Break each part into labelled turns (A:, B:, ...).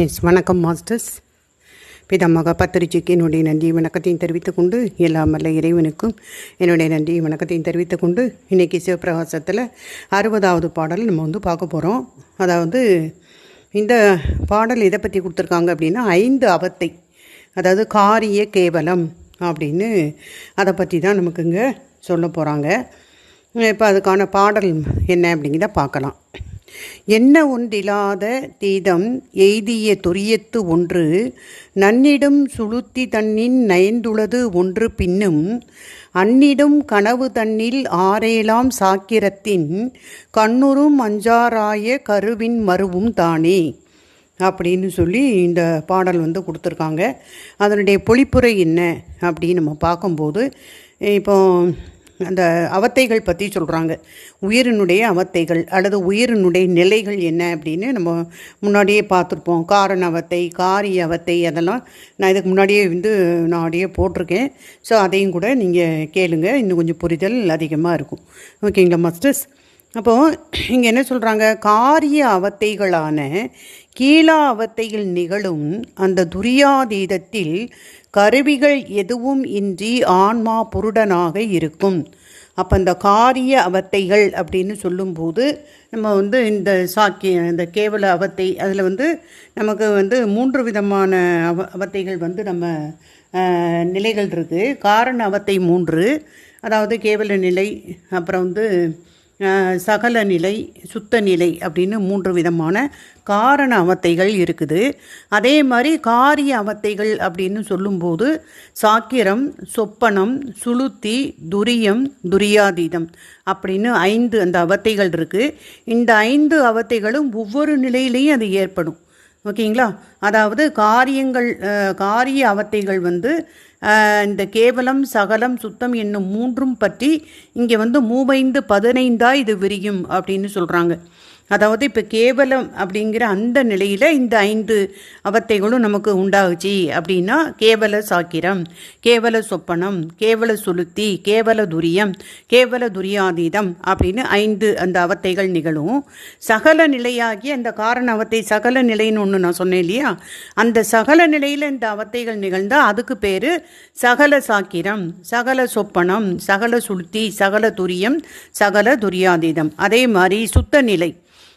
A: S வணக்கம் masters பிதாமக பத்திரிச்சிக்கு என்னுடைய நன்றி வணக்கத்தையும் தெரிவித்துக் கொண்டு எல்லாம் வல்ல இறைவனுக்கும் என்னுடைய நன்றி வணக்கத்தையும் தெரிவித்துக் கொண்டு இன்றைக்கி சிவபிரகாசத்தில் அறுபதாவது பாடல் நம்ம வந்து பார்க்க போகிறோம் அதாவது இந்த பாடல் எதை பற்றி கொடுத்துருக்காங்க அப்படின்னா ஐந்து அவத்தை அதாவது காரிய கேவலம் அப்படின்னு அதை பற்றி தான் நமக்கு இங்கே சொல்ல போகிறாங்க இப்போ அதுக்கான பாடல் என்ன அப்படிங்கிறத பார்க்கலாம். என்ன ஒன்றில்லாத தீதம் எய்திய துரியத்து ஒன்று நன்னிடம் சுளுத்தி தன்னின் நயந்துளது ஒன்று பின்னும் அன்னிடம் கனவு தன்னில் ஆரேலாம் சாக்கிரத்தின் கண்ணுறும் அஞ்சாராய கருவின் மருவும் தானே? அப்படின்னு சொல்லி இந்த பாடல் வந்து கொடுத்துருக்காங்க. அதனுடைய பொழிப்புரை என்ன அப்படின்னு நம்ம பார்க்கும்போது இப்போ அந்த அவத்தைகள் பற்றி சொல்கிறாங்க உயிரினுடைய அவத்தைகள் அல்லது உயிரினுடைய நிலைகள் என்ன அப்படின்னு நம்ம முன்னாடியே பார்த்துருப்போம். காரண அவத்தை காரிய அவத்தை அதெல்லாம் நான் இதுக்கு முன்னாடியே வந்து நான் அப்படியே போட்டிருக்கேன். ஸோ அதையும் கூட நீங்கள் கேளுங்க. இன்னும் கொஞ்சம் புரிதல் அதிகமாக இருக்கும். ஓகேங்களா மாஸ்டர்ஸ் அப்போது இங்கே என்ன சொல்கிறாங்க காரிய அவத்தைகளான கீழா அவத்தையில் நிகழும் அந்த துரியாதீதத்தில் கருவிகள் எதுவும் இன்றி ஆன்மா புருடனாக இருக்கும். அப்போ இந்த காரிய அவத்தைகள் அப்படின்னு சொல்லும்போது நம்ம வந்து இந்த சாக்கிய இந்த கேவல அவத்தை அதில் வந்து நமக்கு வந்து மூன்று விதமான அவ அவத்தைகள் வந்து நம்ம நிலைகள் இருக்குது காரண அவத்தை மூன்று. அதாவது கேவல நிலை அப்புறம் வந்து சகல நிலை சுத்த நிலை அப்படின்னு மூன்று விதமான காரண அவத்தைகள் இருக்குது. அதே மாதிரி காரிய அவத்தைகள் அப்படின்னு சொல்லும்போது சாக்கிரம் சொப்பனம் சுளுத்தி துரியம் துரியாதீதம் அப்படின்னு ஐந்து அந்த அவத்தைகள் இருக்குது இந்த ஐந்து அவத்தைகளும் ஒவ்வொரு நிலையிலையும் அது ஏற்படும். ஓகேங்களா? அதாவது காரியங்கள் காரிய அவத்தைகள் வந்து இந்த கேவலம் சகலம் சுத்தம் என்னும் மூன்றும் பற்றி இங்கே வந்து மூவைந்து பதினைந்தா இது விரியும் அப்படின்னு சொல்கிறாங்க அதாவது இப்போ கேவலம் அப்படிங்கிற அந்த நிலையில் இந்த ஐந்து அவத்தைகளும் நமக்கு உண்டாகுச்சு. அப்படின்னா கேவல சாக்கிரம் கேவல சொப்பனம் கேவல சுளுத்தி கேவல துரியம் கேவல துரியாதீதம் அப்படின்னு ஐந்து அந்த அவத்தைகள் நிகழும். சகல நிலையாகி அந்த காரண அவத்தை சகல நிலைன்னு ஒன்று நான் சொன்னேன் இல்லையா? அந்த சகல நிலையில் இந்த அவத்தைகள் நிகழ்ந்தால் அதுக்கு பேர் சகல சாக்கிரம் சகல சொப்பனம் சகல சுளுத்தி சகல துரியம் சகல துரியாதீதம். அதே மாதிரி சுத்த நிலை.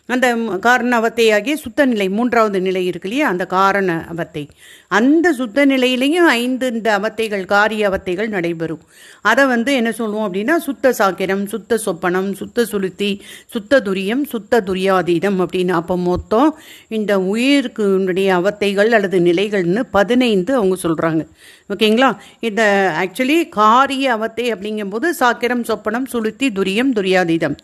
A: அந்த காரண அவத்தையாகிய சுத்த நிலை மூன்றாவது நிலை இருக்கு இல்லையா? அந்த காரண அவத்தை அந்த சுத்த நிலையிலையும் ஐந்து இந்த அவத்தைகள் காரிய அவத்தைகள் நடைபெறும். அதை வந்து என்ன சொல்லுவோம் அப்படின்னா சுத்த சாக்கிரம் சுத்த சொப்பனம் சுத்த சுளுத்தி சுத்த துரியம் சுத்த துரியாதீதம் அப்படின்னு. அப்போ மொத்தம் இந்த உயிருக்குடைய அவத்தைகள் அல்லது நிலைகள்னு பதினைந்து அவங்க சொல்கிறாங்க ஓகேங்களா? இந்த ஆக்சுவலி காரிய அவத்தை அப்படிங்கும்போது சாக்கிரம் சொப்பனம் சுளுத்தி துரியம் துரியாதீதம்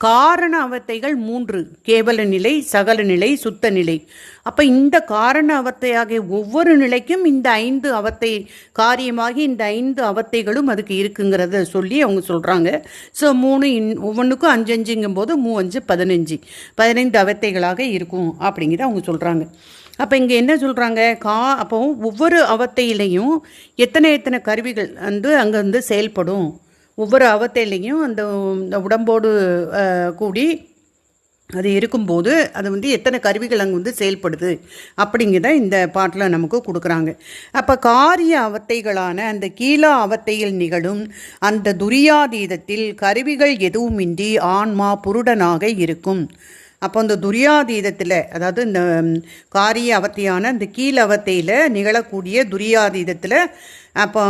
A: காரண அவத்தைகள் மூன்று. கேவல நிலை சகல நிலை சுத்த நிலை. அப்போ இந்த காரண அவத்தையாகிய ஒவ்வொரு நிலைக்கும் இந்த ஐந்து அவத்தை காரியமாகி இந்த ஐந்து அவத்தைகளும் அதுக்கு இருக்குங்கிறத சொல்லி அவங்க சொல்கிறாங்க ஸோ மூணு இன் ஒவ்வொன்றுக்கும் அஞ்சு அஞ்சுங்கும் போது மூ அஞ்சு பதினஞ்சு. பதினைந்து அவத்தைகளாக இருக்கும் அப்படிங்கிறத அவங்க சொல்கிறாங்க அப்போ இங்கே என்ன சொல்கிறாங்க கா அப்போ ஒவ்வொரு அவத்தையிலையும் எத்தனை எத்தனை கருவிகள் வந்து அங்கே வந்து செயல்படும்? ஒவ்வொரு அவத்தையிலையும் அந்த உடம்போடு கூடி அது இருக்கும்போது அது வந்து எத்தனை கருவிகள் அங்கே வந்து செயல்படுது அப்படிங்கிறத இந்த பாட்டில் நமக்கு கொடுக்குறாங்க. அப்போ காரிய அவத்தைகளான அந்த கீழா அவத்தையில் நிகழும் அந்த துரியாதீதத்தில் கருவிகள் எதுவுமின்றி ஆன்மா புருடனாக இருக்கும். அப்போ இந்த துரியாதீதத்தில் அதாவது இந்த காரிய அவத்தியான இந்த கீழ் அவத்தையில் நிகழக்கூடிய துரியாதீதத்தில் அப்போ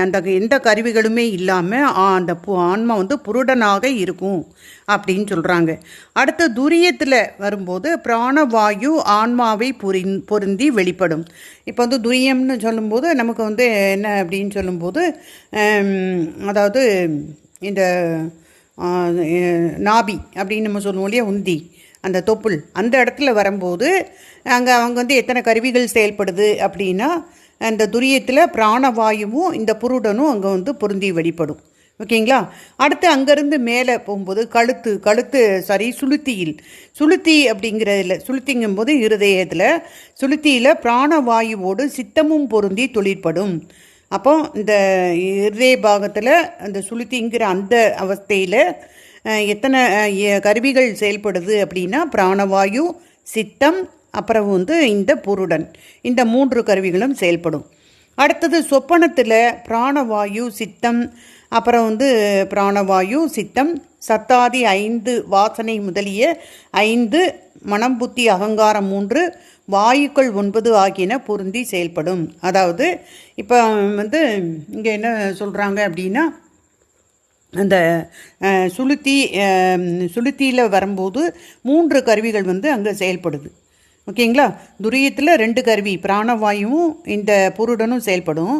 A: அந்த எந்த கருவிகளுமே இல்லாமல் அந்த பு- ஆன்மா வந்து புருடனாக இருக்கும் அப்படின்னு சொல்கிறாங்க அடுத்து துரியத்தில் வரும்போது பிராணவாயு ஆன்மாவை புரிந் பொருந்தி வெளிப்படும். இப்போ வந்து துரியம்னு சொல்லும்போது நமக்கு வந்து என்ன அப்படின்னு சொல்லும்போது அதாவது இந்த நாபி அப்படின்னு நம்ம சொல்லுவோம் இல்லையா உந்தி. அந்த தொப்புள் அந்த இடத்துல வரும்போது அங்கே அவங்க வந்து எத்தனை கருவிகள் செயல்படுது அப்படின்னா அந்த துரியத்தில் பிராணவாயுவும் இந்த புருடனும் அங்கே வந்து பொருந்தி வெளிப்படும். ஓகேங்களா? அடுத்து அங்கேருந்து மேலே போகும்போது கழுத்து கழுத்து சாரி சுளுத்தியில். சுளுத்தி அப்படிங்கிறதுல சுளுத்திங்கும்போது இருதயத்தில் சுளுத்தியில் பிராணவாயுவோடு சித்தமும் பொருந்தி தொழிற்படும். அப்போ இந்த இருதய பாகத்தில் அந்த சுளுத்திங்கிற அந்த அவஸ்தையில் எத்தனை கருவிகள் செயல்படுது அப்படின்னா பிராணவாயு சித்தம் அப்புறம் வந்து இந்த புருடன். இந்த மூன்று கருவிகளும் செயல்படும். அடுத்தது சொப்பனத்தில் பிராணவாயு சித்தம் அப்புறம் வந்து பிராணவாயு சித்தம் சத்தாதி ஐந்து வாசனை முதலிய ஐந்து மனம் புத்தி அகங்காரம் மூன்று வாயுக்கள் ஒன்பது ஆகியன பொருந்தி செயல்படும். அதாவது இப்போ வந்து இங்கே என்ன சொல்கிறாங்க அப்படின்னா அந்த சுளுத்தி சுளுத்தியில் வரும்போது மூன்று கருவிகள் வந்து அங்கே செயல்படுது. ஓகேங்களா? துரியத்தில் ரெண்டு கருவி பிராணவாயுவும் இந்த புருடனும் செயல்படும்.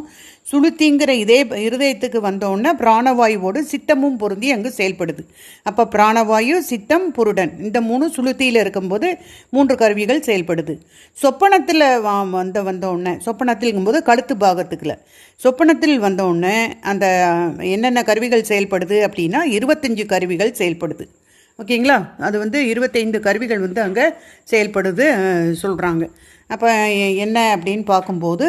A: சுளுத்திங்கிற இதே இருதயத்துக்கு வந்தோடனே பிராணவாயுவோடு சித்தமும் பொருந்தி அங்கே செயல்படுது. அப்போ பிராணவாயு சித்தம் புருடன் இந்த மூணு சுளுத்தியில் இருக்கும்போது மூன்று கருவிகள் செயல்படுது. சொப்பனத்தில் வா வந்த வந்தோடனே சொப்பனத்தில்ங்கும்போது கழுத்து பாகத்துக்குள்ள சொப்பனத்தில் வந்தோடனே அந்த என்னென்ன கருவிகள் செயல்படுது அப்படின்னா இருபத்தஞ்சு கருவிகள் செயல்படுது. ஓகேங்களா? அது வந்து இருபத்தைந்து கருவிகள் வந்து அங்கே செயல்படுது சொல்கிறாங்க அப்போ என்ன அப்படின்னு பார்க்கும்போது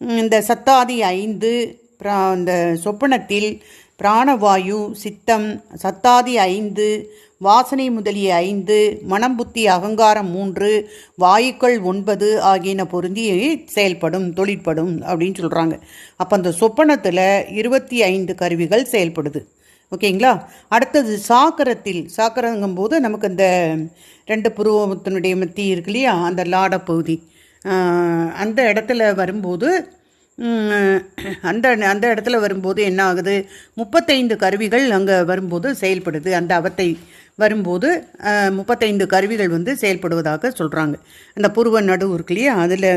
A: இந்த சத்தாதி ஐந்து இந்த சொப்பனத்தில் பிராணவாயு சித்தம் சத்தாதி ஐந்து வாசனை முதலிய ஐந்து மனம் புத்தி அகங்காரம் மூன்று வாயுக்கள் ஒன்பது ஆகியன பொருந்தி செயல்படும் தொழிற்படும் அப்படின்னு சொல்கிறாங்க அப்போ அந்த சொப்பனத்தில் இருபத்தி ஐந்து கருவிகள் செயல்படுது. ஓகேங்களா? அடுத்தது சாக்கரத்தில் சாக்கரங்கும்போது நமக்கு இந்த ரெண்டு புருவத்தினுடைய மத்தி இருக்கு இல்லையா? அந்த லாட பகுதி. அந்த இடத்துல வரும்போது அந்த அந்த இடத்துல வரும்போது என்ன ஆகுது? முப்பத்தைந்து கருவிகள் அங்கே வரும்போது செயல்படுது. அந்த அவத்தை வரும்போது முப்பத்தைந்து கருவிகள் வந்து செயல்படுவதாக சொல்கிறாங்க அந்த புருவ நடுவு இருக்கு இல்லையா? அதில்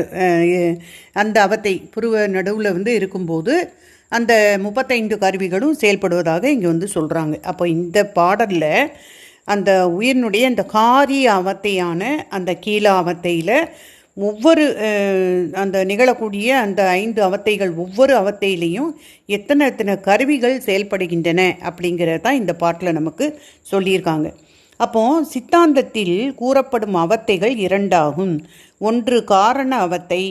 A: அந்த அவத்தை புருவ நடுவில் வந்து இருக்கும்போது அந்த முப்பத்தைந்து கருவிகளும் செயல்படுவதாக இங்கே வந்து சொல்கிறாங்க அப்போ இந்த பாடலில் அந்த உயிரினுடைய அந்த காரிய அவத்தையான அந்த கீழ அவத்தையில் ஒவ்வொரு அந்த நிகழக்கூடிய அந்த ஐந்து அவத்தைகள் ஒவ்வொரு அவத்தையிலையும் எத்தனை எத்தனை கருவிகள் செயல்படுகின்றன அப்படிங்கிறத தான் இந்த பாட்டில் நமக்கு சொல்லியிருக்காங்க. அப்போ சித்தாந்தத்தில் கூறப்படும் அவத்தைகள் இரண்டாகும். ஒன்று காரண அவத்தை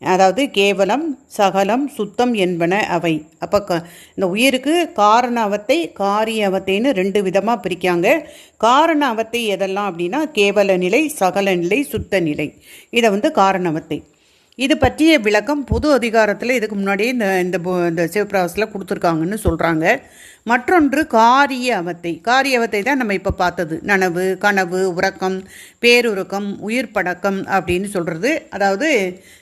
A: அதாவது கேவலம் சகலம் சுத்தம் என்பன அவை. அப்போ க இந்த உயிருக்கு காரண அவத்தை காரிய அவத்தைன்னு ரெண்டு விதமாக பிரிக்காங்க காரண அவத்தை எதெல்லாம் அப்படின்னா கேவல நிலை சகல நிலை சுத்த நிலை. இதை வந்து காரணவத்தை. இது பற்றிய விளக்கம் பொது அதிகாரத்தில் இதுக்கு முன்னாடியே இந்த இந்த பு- இந்த கொடுத்துருக்காங்கன்னு சொல்கிறாங்க மற்றொன்று காரிய அவத்தை. காரிய அவத்தை தான் நம்ம இப்போ பார்த்தது. நனவு கனவு உறக்கம் பேருறக்கம் உயிர் படக்கம் அப்படின்னு சொல்கிறது அதாவது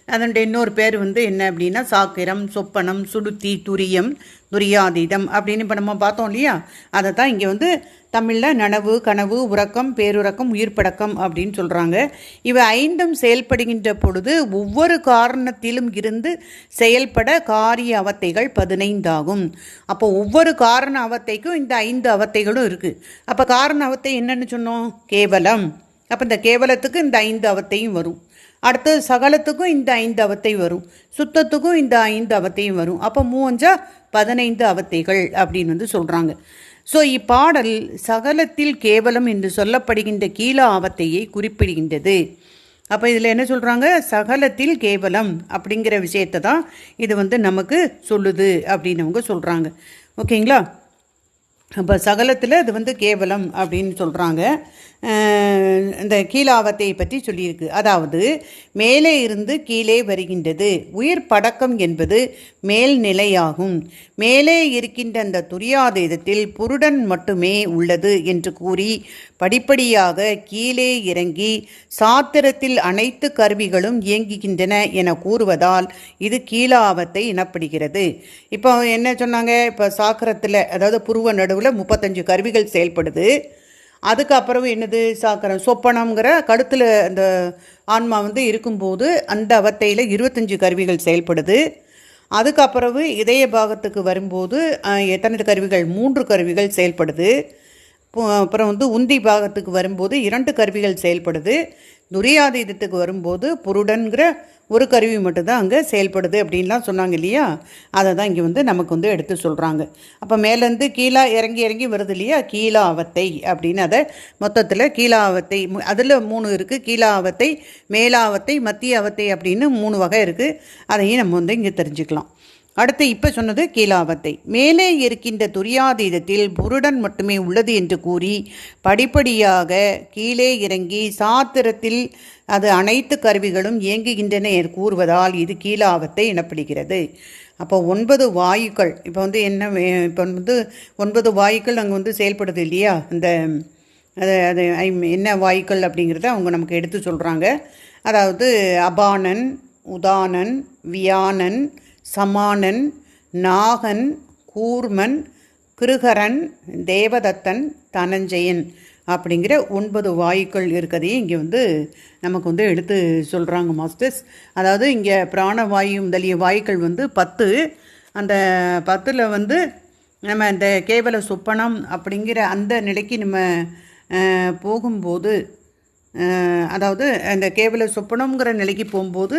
A: அதனுடைய இன்னொரு பேர் வந்து என்ன அப்படின்னா சாக்கிரம் சொப்பனம் சுடுத்தி துரியம் துரியாதீதம் அப்படின்னு இப்போ நம்ம பார்த்தோம் இல்லையா? அதை தான் இங்கே வந்து தமிழில் நனவு கனவு உறக்கம் பேருறக்கம் உயிர் படக்கம் அப்படின்னு சொல்கிறாங்க இவை ஐந்தும் செயல்படுகின்ற பொழுது ஒவ்வொரு காரணத்திலும் இருந்து செயல்பட காரிய அவத்தைகள் பதினைந்தாகும் அப்போ ஒவ்வொரு காரண காரண அவத்தைக்கும் இந்த ஐந்து அவத்தைகளும் இருக்குது அப்போ காரண அவத்தை என்னன்னு சொன்னோம்? கேவலம். அப்போ இந்த கேவலத்துக்கு இந்த ஐந்து அவத்தையும் வரும். அடுத்தது சகலத்துக்கும் இந்த ஐந்து அவத்தை வரும். சுத்தத்துக்கும் இந்த ஐந்து அவத்தையும் வரும். அப்போ மூவஞ்சா பதினைந்து அவத்தைகள் அப்படின்னு வந்து சொல்கிறாங்க ஸோ இப்பாடல் சகலத்தில் கேவலம் என்று சொல்லப்படுகின்ற கீழ ஆவத்தையை குறிப்பிடுகின்றது. அப்போ இதில் என்ன சொல்கிறாங்க சகலத்தில் கேவலம் அப்படிங்கிற விஷயத்தை தான் இது வந்து நமக்கு சொல்லுது அப்படின்னு அவங்க சொல்கிறாங்க ஓகேங்களா? அப்போ சகலத்தில் அது வந்து கேவலம் அப்படின்னு சொல்கிறாங்க இந்த கீழாவத்தை பற்றி சொல்லியிருக்கு. அதாவது மேலே இருந்து கீழே வருகின்றது. உயிர் படக்கம் என்பது மேல்நிலையாகும் மேலே இருக்கின்ற அந்த துரியாதீதத்தில் புருடன் மட்டுமே உள்ளது என்று கூறி படிப்படியாக கீழே இறங்கி சாத்திரத்தில் அனைத்து கருவிகளும் இயங்குகின்றன என கூறுவதால் இது கீழாவத்தை எனப்படுகிறது. இப்போ என்ன சொன்னாங்க? இப்போ சாக்கரத்தில் அதாவது புருவ நடுவில் முப்பத்தஞ்சு கருவிகள் செயல்படுது. அதுக்கப்புறம் என்னது சாக்கரம் சொப்பனம்ங்கிற கழுத்தில் அந்த ஆன்மா வந்து இருக்கும்போது அந்த அவத்தையில் இருபத்தஞ்சு கருவிகள் செயல்படுது. அதுக்கப்புறவு இதய பாகத்துக்கு வரும்போது எத்தனை கருவிகள் மூன்று கருவிகள் செயல்படுது. அப்புறம் வந்து உந்தி பாகத்துக்கு வரும்போது இரண்டு கருவிகள் செயல்படுது. துரியாதீதத்துக்கு வரும்போது புருடன்கிற ஒரு கருவி மட்டும்தான் அங்கே செயல்படுது அப்படின்லாம் சொன்னாங்க இல்லையா? அதை தான் இங்கே வந்து நமக்கு வந்து எடுத்து சொல்கிறாங்க அப்போ மேலேருந்து கீழா இறங்கி இறங்கி வருது இல்லையா? கீழாவத்தை அப்படின்னு அதை மொத்தத்தில் கீழாவத்தை அதில் மூணு இருக்குது கீழாவத்தை மேலாவத்தை மத்திய அவத்தை அப்படின்னு மூணு வகை இருக்குது அதையும் நம்ம வந்து இங்கே தெரிஞ்சுக்கலாம். அடுத்து இப்போ சொன்னது கீழாவத்தை. மேலே இருக்கின்ற துரியாதீதத்தில் புருடன் மட்டுமே உள்ளது என்று கூறி படிப்படியாக கீழே இறங்கி சாத்திரத்தில் அது அனைத்து கருவிகளும் இயங்குகின்றன கூறுவதால் இது கீழாவத்தை எனப்படுகிறது. அப்போ ஒன்பது வாயுக்கள் இப்போ வந்து என்ன இப்போ வந்து ஒன்பது வாயுக்கள் அங்கே வந்து செயல்படுது இல்லையா? அந்த அது அது ஐ என்ன வாயுக்கள் அப்படிங்கிறத அவங்க நமக்கு எடுத்து சொல்கிறாங்க அதாவது அபானன் உதானன் வியானன் சமானன் நாகன் கூர்மன் கிருகரன் தேவதத்தன் தனஞ்சயன் அப்படிங்கிற ஒன்பது வாயுக்கள் இருக்கதையும் இங்கே வந்து நமக்கு வந்து எடுத்து சொல்கிறாங்க மாஸ்டர்ஸ். அதாவது இங்கே பிராணவாயு முதலிய வாயுக்கள் வந்து பத்து. அந்த பத்தில் வந்து நம்ம இந்த கேவல சொப்பனம் அப்படிங்கிற அந்த நிலைக்கு நம்ம போகும்போது அதாவது அந்த கேவல சொப்பனம்ங்கிற நிலைக்கு போகும்போது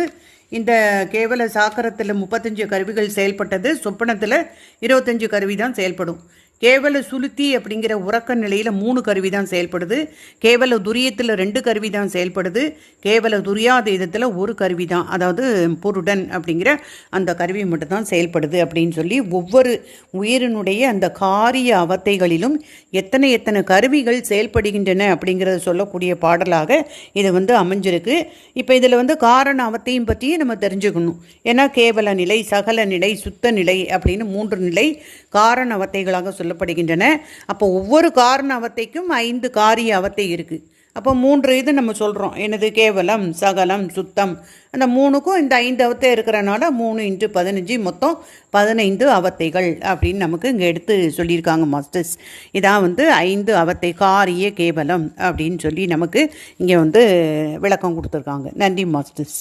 A: இந்த கேவல சாக்கரத்தில் முப்பத்தஞ்சு கருவிகள் செயல்பட்டது சொப்பனத்தில் இருபத்தஞ்சு கருவி தான் செயல்படும். கேவல சுளுத்தி அப்படிங்கிற உறக்க நிலையில் மூணு கருவி தான் செயல்படுது. கேவல துரியத்தில் ரெண்டு கருவி தான் செயல்படுது. கேவல துரியாதீதத்தில் ஒரு கருவி தான் அதாவது பொருடன் அப்படிங்கிற அந்த கருவி மட்டும்தான் செயல்படுது அப்படின்னு சொல்லி ஒவ்வொரு உயிரினுடைய அந்த காரிய அவத்தைகளிலும் எத்தனை எத்தனை கருவிகள் செயல்படுகின்றன அப்படிங்கிறத சொல்லக்கூடிய பாடலாக இது வந்து அமைஞ்சிருக்கு. இப்போ இதில் வந்து காரண அவத்தையும் பற்றியும் நம்ம தெரிஞ்சுக்கணும். ஏன்னா கேவல நிலை சகல நிலை சுத்த நிலை அப்படின்னு மூன்று நிலை காரண அவத்தைகளாக சொல்லப்படுகின்றன. அப்போ ஒவ்வொரு காரண அவத்தைக்கும் ஐந்து காரிய அவத்தை இருக்குது அப்போ மூன்று இது நம்ம சொல்கிறோம் எனது கேவலம் சகலம் சுத்தம். அந்த மூணுக்கும் இந்த ஐந்து அவத்தை இருக்கிறனால மூணு இன்ட்டு பதினஞ்சு மொத்தம் பதினைந்து அவத்தைகள் அப்படின்னு நமக்கு இங்கே எடுத்து சொல்லியிருக்காங்க மாஸ்டர்ஸ். இதான் வந்து ஐந்து அவத்தை காரிய கேவலம் அப்படின்னு சொல்லி நமக்கு இங்கே வந்து விளக்கம் கொடுத்துருக்காங்க. நன்றி மாஸ்டர்ஸ்.